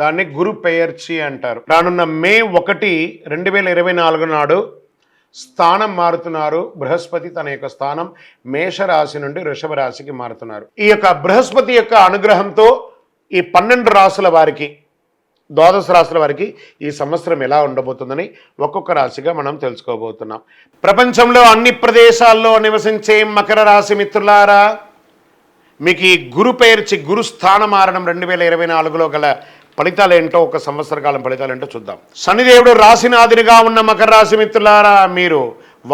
దాన్ని గురు పెయర్చి అంటారు. రానున్న మే ఒకటి రెండు వేల ఇరవై నాలుగు నాడు స్థానం మారుతున్నారు. బృహస్పతి తన యొక్క స్థానం మేషరాశి నుండి వృషభ రాశికి మారుతున్నారు. ఈ యొక్క బృహస్పతి యొక్క అనుగ్రహంతో ఈ పన్నెండు రాసుల వారికి ద్వాదశ రాశుల వారికి ఈ సంవత్సరం ఎలా ఉండబోతుందని ఒక్కొక్క రాశిగా మనం తెలుసుకోబోతున్నాం. ప్రపంచంలో అన్ని ప్రదేశాల్లో నివసించే మకర రాశి మిత్రులారా మీకు ఈ గురు పేర్చి గురు స్థాన మారణం రెండు వేల ఇరవై నాలుగులో గల ఫలితాలు ఏంటో ఒక సంవత్సర కాలం ఫలితాలు ఏంటో చూద్దాం. శనిదేవుడు రాశినాథినిగా ఉన్న మకర రాశి మిత్రులారా మీరు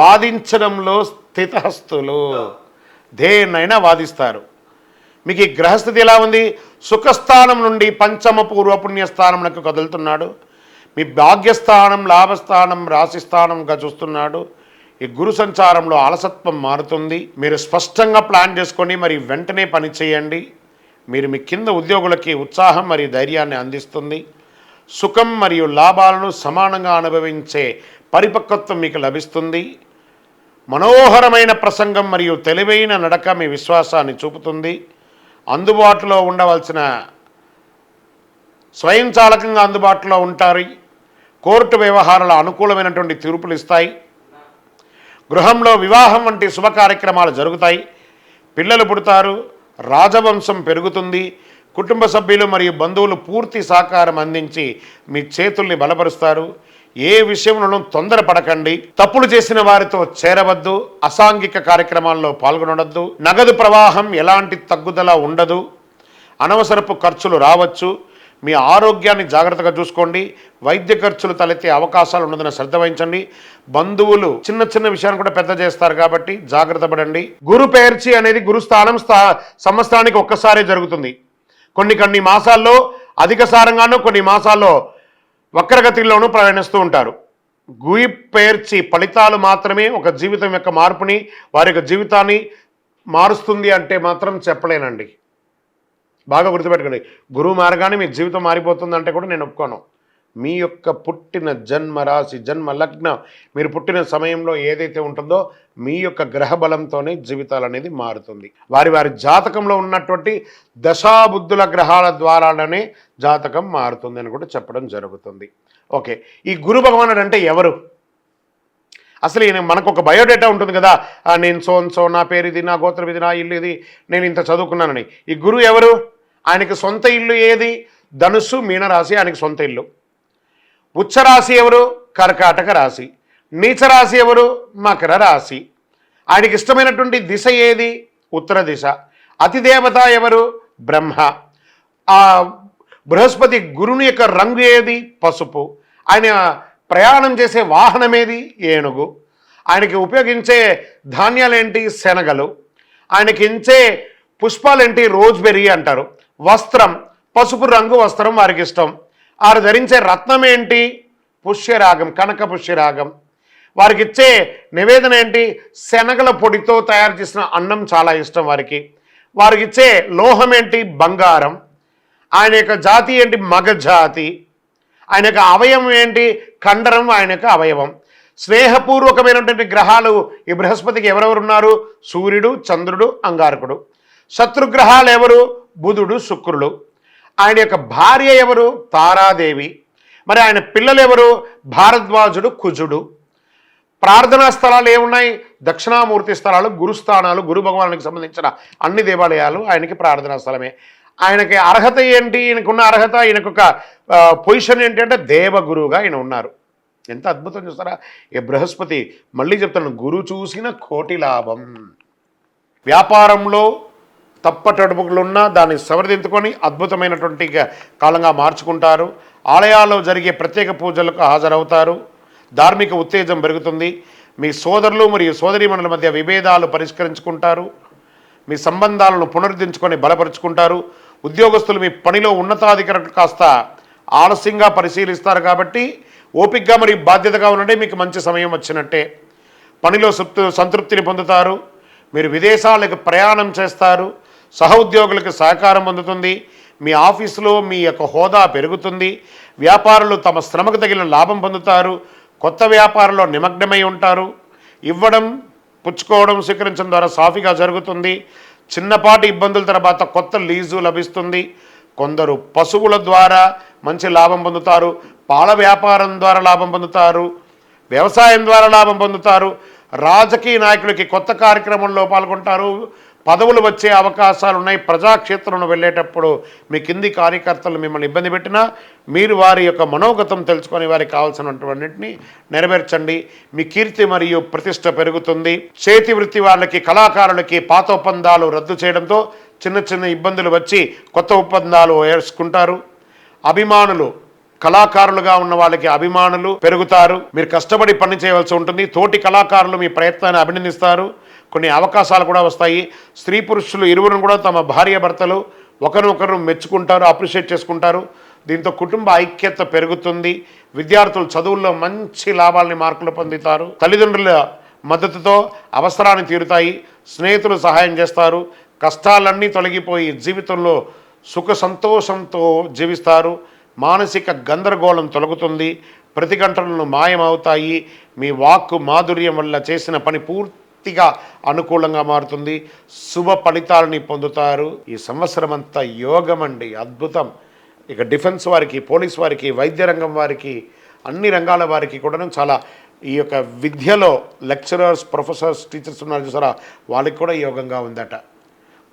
వాదించడంలో స్థితహస్తులు. దేన్నైనా వాదిస్తారు. మీకు ఈ గ్రహస్థితి ఎలా ఉంది? సుఖస్థానం నుండి పంచమ పూర్వ పుణ్యస్థానంకు కదులుతున్నాడు. మీ భాగ్యస్థానం లాభస్థానం రాశిస్థానంగా చూస్తున్నాడు. ఈ గురు సంచారంలో అలసత్వం మారుతుంది. మీరు స్పష్టంగా ప్లాన్ చేసుకొని మరి వెంటనే పని చేయండి. మీరు మీ కింద ఉద్యోగులకి ఉత్సాహం మరియు ధైర్యాన్ని అందిస్తుంది. సుఖం మరియు లాభాలను సమానంగా అనుభవించే పరిపక్వత్వం మీకు లభిస్తుంది. మనోహరమైన ప్రసంగం మరియు తెలివైన నడక మీ విశ్వాసాన్ని చూపుతుంది. అందుబాటులో ఉండవలసిన స్వయంచాలకంగా అందుబాటులో ఉంటారు. కోర్టు వ్యవహారాల అనుకూలమైనటువంటి తీర్పులు ఇస్తాయి. గృహంలో వివాహం వంటి శుభ కార్యక్రమాలు జరుగుతాయి. పిల్లలు పుడతారు. రాజవంశం పెరుగుతుంది కుటుంబ సభ్యులు మరియు బంధువులు పూర్తి సహకారం అందించి మీ చేతుల్ని బలపరుస్తారు. ఏ విషయంలోనూ తొందరపడకండి. తప్పులు చేసిన వారితో చేరవద్దు. అసాంఘిక కార్యక్రమాల్లో పాల్గొనవద్దు నగదు ప్రవాహం ఎలాంటి తగ్గుదల ఉండదు. అనవసరపు ఖర్చులు రావచ్చు. మీ ఆరోగ్యాన్ని జాగ్రత్తగా చూసుకోండి. వైద్య ఖర్చులు తలెత్తే అవకాశాలు ఉన్నదని శ్రద్ధ వహించండి. బంధువులు చిన్న చిన్న విషయాన్ని కూడా పెద్ద చేస్తారు కాబట్టి జాగ్రత్త పడండి. గురు పేర్చి అనేది గురుస్థానం స్థా సంవత్సరానికి ఒక్కసారే జరుగుతుంది. కొన్ని కొన్ని మాసాల్లో అధిక సారంగానూ కొన్ని మాసాల్లో వక్రగతిలోనూ ప్రయాణిస్తూ ఉంటారు. గుయి పేర్చి ఫలితాలు మాత్రమే ఒక జీవితం యొక్క మార్పుని వారి యొక్క జీవితాన్ని మారుస్తుంది అంటే మాత్రం చెప్పలేనండి. బాగా గుర్తుపెట్టుకోండి. గురువు మార్గాన్ని మీ జీవితం మారిపోతుందంటే కూడా నేను ఒప్పుకోను. మీ యొక్క పుట్టిన జన్మ రాశి జన్మ లగ్న మీరు పుట్టిన సమయంలో ఏదైతే ఉంటుందో మీ యొక్క గ్రహ బలంతోనే జీవితాలు అనేది మారుతుంది. వారి వారి జాతకంలో ఉన్నటువంటి దశాబుద్ధుల గ్రహాల ద్వారానే జాతకం మారుతుంది అని కూడా చెప్పడం జరుగుతుంది. ఓకే. ఈ గురు భగవానుడు అంటే ఎవరు? అసలు ఈయన మనకు ఒక బయోడేటా ఉంటుంది కదా. నేను సోన్ సో నా పేరు ఇది నా గోత్రం ఇది నా ఇల్లు ఇది నేను ఇంత చదువుకున్నానని. ఈ గురువు ఎవరు? ఆయనకి సొంత ఇల్లు ఏది? ధనుస్సు మీనరాశి ఆయనకి సొంత ఇల్లు. ఉచ్చరాశి ఎవరు? కర్కాటక రాశి. నీచరాశి ఎవరు? మకర రాశి. ఆయనకి ఇష్టమైనటువంటి దిశ ఏది? ఉత్తర దిశ. అతిదేవత ఎవరు? బ్రహ్మ. ఆ బృహస్పతి గురుని యొక్క రంగు ఏది? పసుపు. ఆయన ప్రయాణం చేసే వాహనం ఏది? ఏనుగు. ఆయనకి ఉపయోగించే ధాన్యాలేంటి? శనగలు. ఆయనకి ఇచ్చే పుష్పాలేంటి? రోజ్బెర్రీ అంటారు. వస్త్రం పసుపు రంగు వస్త్రం వారికి ఇష్టం. వారు ధరించే రత్నం ఏంటి? పుష్యరాగం కనక పుష్యరాగం. వారికి ఇచ్చే నివేదన ఏంటి? శనగల పొడితో తయారు చేసిన అన్నం చాలా ఇష్టం వారికి. వారికి ఇచ్చే లోహం ఏంటి? బంగారం. ఆయన యొక్క జాతి ఏంటి? మగ జాతి. ఆయన యొక్క అవయవం ఏంటి? కండరం ఆయన యొక్క అవయవం. స్నేహపూర్వకమైనటువంటి గ్రహాలు ఈ బృహస్పతికి ఎవరెవరు ఉన్నారు? సూర్యుడు చంద్రుడు అంగారకుడు. శత్రుగ్రహాలు ఎవరు? బుధుడు శుక్రుడు. ఆయన యొక్క భార్య ఎవరు? తారాదేవి. మరి ఆయన పిల్లలు ఎవరు? భారద్వాజుడు కుజుడు. ప్రార్థనా స్థలాలు ఏమున్నాయి? దక్షిణామూర్తి స్థలాలు గురుస్థానాలు గురు భగవానికి సంబంధించిన అన్ని దేవాలయాలు ఆయనకి ప్రార్థనా స్థలమే. ఆయనకి అర్హత ఏంటి? ఈయనకున్న అర్హత ఈయనకు ఒక పొజిషన్ ఏంటి అంటే దేవగురువుగా ఆయన ఉన్నారు. ఎంత అద్భుతం చూస్తారా? ఈ బృహస్పతి మళ్ళీ చెప్తాను గురు చూసిన కోటి లాభం. వ్యాపారంలో తప్పటడుపులున్నా దాన్ని సవరదించుకొని అద్భుతమైనటువంటి కాలంగా మార్చుకుంటారు. ఆలయాల్లో జరిగే ప్రత్యేక పూజలకు హాజరవుతారు. ధార్మిక ఉత్తేజం పెరుగుతుంది. మీ సోదరులు మరియు సోదరీమణుల మధ్య విభేదాలు పరిష్కరించుకుంటారు. మీ సంబంధాలను పునరుద్ధరించుకొని బలపరుచుకుంటారు. ఉద్యోగస్తులు మీ పనిలో ఉన్నతాధికారులు కాస్త ఆలస్యంగా పరిశీలిస్తారు కాబట్టి ఓపికగా మరియు బాధ్యతగా ఉండే మీకు మంచి సమయం వచ్చినట్టే. పనిలో సంతృప్తిని పొందుతారు. మీరు విదేశాలకు ప్రయాణం చేస్తారు. సహ ఉద్యోగులకు సహకారం పొందుతుంది మీ ఆఫీసులో మీ యొక్క హోదా పెరుగుతుంది వ్యాపారులు తమ శ్రమకు తగిన లాభం పొందుతారు కొత్త వ్యాపారంలో నిమగ్నమై ఉంటారు. ఇవ్వడం పుచ్చుకోవడం స్వీకరించడం ద్వారా సాఫీగా జరుగుతుంది. చిన్నపాటి ఇబ్బందుల తర్వాత కొత్త లీజు లభిస్తుంది. కొందరు పశువుల ద్వారా మంచి లాభం పొందుతారు పాల వ్యాపారం ద్వారా లాభం పొందుతారు వ్యవసాయం ద్వారా లాభం పొందుతారు రాజకీయ నాయకులకి కొత్త కార్యక్రమంలో పాల్గొంటారు పదవులు వచ్చే అవకాశాలు ఉన్నాయి ప్రజాక్షేత్రంలో వెళ్ళేటప్పుడు మీ కింది కార్యకర్తలు మిమ్మల్ని ఇబ్బంది పెట్టినా మీరు వారి యొక్క మనోగతం తెలుసుకొని వారికి కావాల్సినటువంటిని నెరవేర్చండి. మీ కీర్తి మరియు ప్రతిష్ట పెరుగుతుంది. చేతి వృత్తి వాళ్ళకి కళాకారులకి పాత ఒప్పందాలు రద్దు చేయడంతో చిన్న చిన్న ఇబ్బందులు వచ్చి కొత్త ఒప్పందాలు వేసుకుంటారు అభిమానులు కళాకారులుగా ఉన్న వాళ్ళకి అభిమానులు పెరుగుతారు. మీరు కష్టపడి పని చేయవలసి ఉంటుంది. తోటి కళాకారులు మీ ప్రయత్నాన్ని అభినందిస్తారు. కొన్ని అవకాశాలు కూడా వస్తాయి. స్త్రీ పురుషులు ఇరువురు కూడా తమ భార్య భర్తలు ఒకరినొకరు మెచ్చుకుంటారు అప్రిషియేట్ చేసుకుంటారు. దీంతో కుటుంబ ఐక్యత పెరుగుతుంది. విద్యార్థులు చదువుల్లో మంచి లాభాలని మార్కులు పొందుతారు. తల్లిదండ్రుల మద్దతుతో అవసరాన్ని తీరుతాయి. స్నేహితులు సహాయం చేస్తారు. కష్టాలన్నీ తొలగిపోయి జీవితంలో సుఖ సంతోషంతో జీవిస్తారు. మానసిక గందరగోళం తొలగుతుంది. ప్రతి గంటలను మాయమవుతాయి. మీ వాక్కు మాధుర్యం వల్ల చేసిన పని పూర్తి పూర్తిగా అనుకూలంగా మారుతుంది. శుభ ఫలితాలని పొందుతారు. ఈ సంవత్సరం అంతా యోగం అండి అద్భుతం. ఇక డిఫెన్స్ వారికి పోలీస్ వారికి వైద్య రంగం వారికి అన్ని రంగాల వారికి కూడా చాలా ఈ యొక్క విద్యలో లెక్చరర్స్ ప్రొఫెసర్స్ టీచర్స్ ఉన్నారు చూసారా? వాళ్ళకి కూడా యోగంగా ఉందట.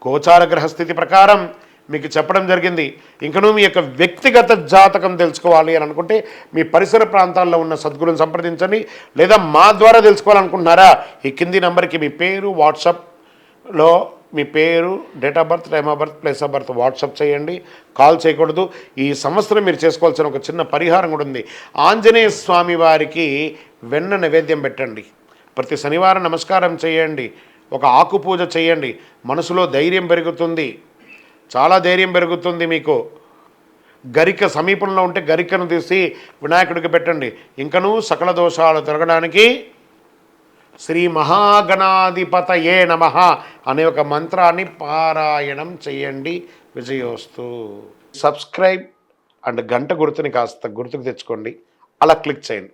గోచార గ్రహస్థితి ప్రకారం మీకు చెప్పడం జరిగింది. ఇంకనూ మీ యొక్క వ్యక్తిగత జాతకం తెలుసుకోవాలి అని అనుకుంటే మీ పరిసర ప్రాంతాల్లో ఉన్న సద్గురుని సంప్రదించండి. లేదా మా ద్వారా తెలుసుకోవాలనుకుంటున్నారా? ఈ కింది నెంబర్కి మీ పేరు వాట్సాప్లో మీ పేరు date of birth time of birth place of birth WhatsApp చేయండి. కాల్ చేయకూడదు. ఈ సంవత్సరం మీరు చేసుకోవాల్సిన ఒక చిన్న పరిహారం కూడా ఉంది. ఆంజనేయ స్వామి వారికి వెన్న నైవేద్యం పెట్టండి. ప్రతి శనివారం నమస్కారం చేయండి. ఒక ఆకు పూజ చేయండి. మనసులో ధైర్యం పెరుగుతుంది. చాలా ధైర్యం పెరుగుతుంది మీకు. గరిక సమీపంలో ఉంటే గరికను తీసి వినాయకుడికి పెట్టండి. ఇంకనూ సకల దోషాలు తిరగడానికి శ్రీ మహాగణాధిపతయే నమ అనే ఒక మంత్రాన్ని పారాయణం చేయండి విజయోస్తు. సబ్స్క్రైబ్ అండ్ గంట గుర్తుని కాస్త గుర్తుకు తెచ్చుకోండి. అలా క్లిక్ చేయండి.